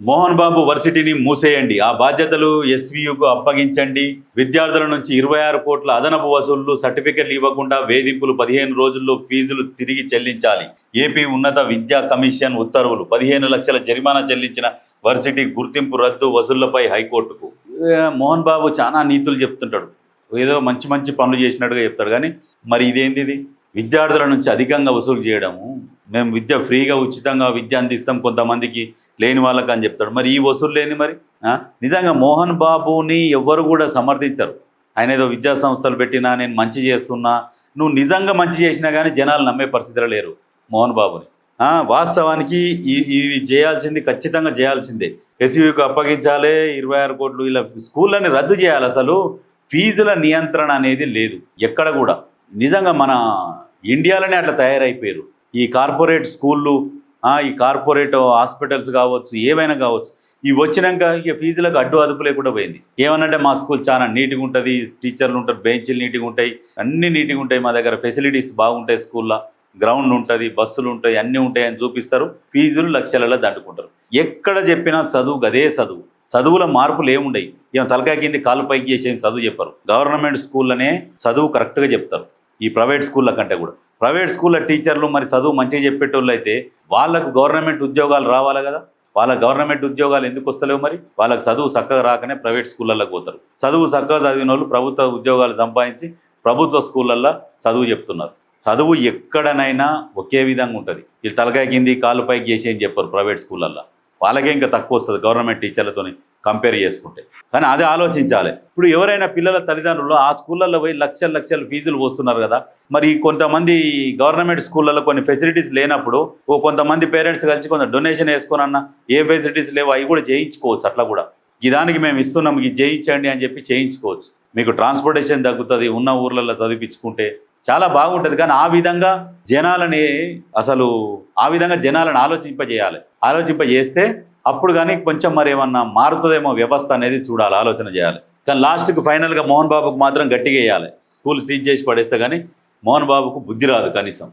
మోహన్ బాబు వర్సిటీని మూసేయండి. ఆ బాధ్యతలు ఎస్వీయుకు అప్పగించండి. విద్యార్థుల నుంచి ఇరవై ఆరు కోట్ల అదనపు వసూళ్ళు సర్టిఫికెట్లు ఇవ్వకుండా వేధింపులు పదిహేను రోజుల్లో ఫీజులు తిరిగి చెల్లించాలి. ఏపీ ఉన్నత విద్యా కమిషన్ ఉత్తర్వులు పదిహేను లక్షల జరిమానా చెల్లించిన వర్సిటీ గుర్తింపు రద్దు వసూళ్ళపై హైకోర్టుకు. మోహన్ బాబు చాలా నీతులు చెప్తుంటాడు. ఏదో మంచి మంచి పనులు చేసినట్టుగా చెప్తాడు. కానీ మరి ఇదేంది విద్యార్థుల నుంచి అధికంగా వసూలు చేయడము మేము విద్య ఫ్రీగా ఉచితంగా విద్య అందిస్తాం కొంతమందికి లేని వాళ్ళకి అని చెప్తాడు. మరి ఈ వసూలు లేని మరి? నిజంగా మోహన్ బాబుని ఎవ్వరు కూడా సమర్థించరు. ఆయన ఏదో విద్యా సంస్థలు పెట్టినా నేను మంచి చేస్తున్నా నువ్వు నిజంగా మంచి చేసినా కానీ జనాలు నమ్మే పరిస్థితిలో లేరు మోహన్ బాబుని. వాస్తవానికి ఇది చేయాల్సింది ఖచ్చితంగా చేయాల్సిందే. ఎస్యూకి అప్పగించాలి ఇరవై ఆరు కోట్లు ఇలా స్కూళ్ళని రద్దు చేయాలి అసలు. ఫీజుల నియంత్రణ అనేది లేదు ఎక్కడ కూడా. నిజంగా మన ఇండియాలోనే అట్లా తయారైపోయారు. ఈ కార్పొరేట్ స్కూళ్ళు ఈ కార్పొరేట్ హాస్పిటల్స్ కావచ్చు ఏమైనా కావచ్చు ఇవి వచ్చినాక ఇక ఫీజులకు అడ్డు అదుపు లేకుండా పోయింది. ఏమనంటే మా స్కూల్ చాలా నీట్గా ఉంటుంది టీచర్లు ఉంటారు బెంచ్లు నీట్గా ఉంటాయి అన్ని నీట్గా ఉంటాయి మా దగ్గర. ఫెసిలిటీస్ బాగుంటాయి స్కూల్లో గ్రౌండ్ ఉంటుంది బస్సులు ఉంటాయి అన్నీ ఉంటాయి అని చూపిస్తారు ఫీజులు లక్షలలో దండుకుంటారు ఎక్కడ చెప్పినా చదువు గదే చదువు. చదువుల మార్పులు ఏముండయి. ఏమో తలకాయ కింది కాలు పైకి చేసి ఏం చదువు చెప్పరు. గవర్నమెంట్ స్కూళ్ళనే చదువు కరెక్ట్గా చెప్తారు. ఈ ప్రైవేట్ స్కూళ్ళ కంటే కూడా. ప్రైవేట్ స్కూళ్ళ టీచర్లు మరి చదువు మంచిగా చెప్పేటోళ్ళు అయితే వాళ్ళకు గవర్నమెంట్ ఉద్యోగాలు రావాలి కదా? వాళ్ళ గవర్నమెంట్ ఉద్యోగాలు ఎందుకు వస్తలేవు మరి? వాళ్ళకి చదువు చక్కగా రాకనే ప్రైవేట్ స్కూళ్ళల్లో పోతారు. చదువు చక్కగా చదివిన వాళ్ళు ప్రభుత్వ ఉద్యోగాలు సంపాదించి ప్రభుత్వ స్కూళ్ళల్లో చదువు చెప్తున్నారు. చదువు ఎక్కడనైనా ఒకే విధంగా ఉంటుంది. వీళ్ళు తలకాయ కింది కాలు పైకి చేసి అని చెప్పరు ప్రైవేట్ స్కూళ్ళల్లో. వాళ్ళకే ఇంకా తక్కువ వస్తుంది గవర్నమెంట్ టీచర్లతోని. కంపేర్ చేసుకుంటే. కానీ అదే ఆలోచించాలి. ఇప్పుడు ఎవరైనా పిల్లల తల్లిదండ్రులు ఆ స్కూళ్ళల్లో పోయి లక్షల లక్షల ఫీజులు పోస్తున్నారు కదా. మరి కొంతమంది గవర్నమెంట్ స్కూళ్ళలో కొన్ని ఫెసిలిటీస్ లేనప్పుడు ఓ కొంతమంది పేరెంట్స్ కలిసి కొంత డొనేషన్ వేసుకోనన్నా ఏ ఫెసిలిటీస్ లేవో అవి కూడా చేయించుకోవచ్చు అట్లా కూడా. ఈ దానికి మేము ఇస్తున్నాం ఇది చేయించండి అని చెప్పి చేయించుకోవచ్చు. మీకు ట్రాన్స్పోర్టేషన్ తగ్గుతుంది ఉన్న ఊర్లలో చదివించుకుంటే చాలా బాగుంటుంది. కానీ ఆ విధంగా జనాలని అసలు ఆ విధంగా జనాలను ఆలోచింపజేయాలి. ఆలోచింపజేస్తే అప్పుడు కానీ కొంచెం మరి ఏమన్నా మారుతుందేమో వ్యవస్థ అనేది చూడాలి ఆలోచన చేయాలి. కానీ లాస్ట్కి ఫైనల్గా మోహన్ బాబుకు మాత్రం గట్టిగా వేయాలి. స్కూల్ సీజ్ చేసి పడేస్తే కానీ మోహన్ బాబుకు బుద్ధి రాదు కనీసం.